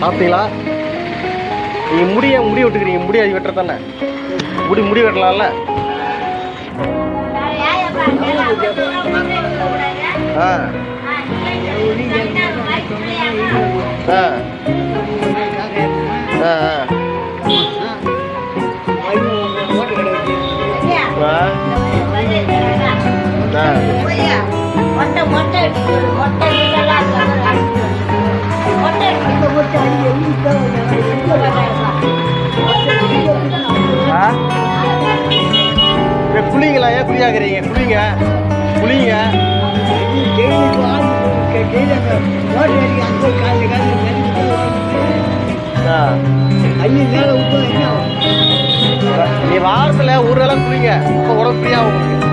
சாப்பிட்டீங்களா நீங்கள் முடிய முடி விட்டுக்கிறீங்க முடி அது வெட்டுற தானே முடி முடி வெட்டலாம்ல ஆ ஆ ஆ ஆ ஆ ஆ? ஏய், குளிங்களா ஏன் குளியாக்குறீங்க குளிங்க குளிங்க ஆ. நீ வாரத்தில் ஒரு நாளாக குளிங்க அப்போ உடம்பு ஃப்ரீயாக உங்களுக்கு.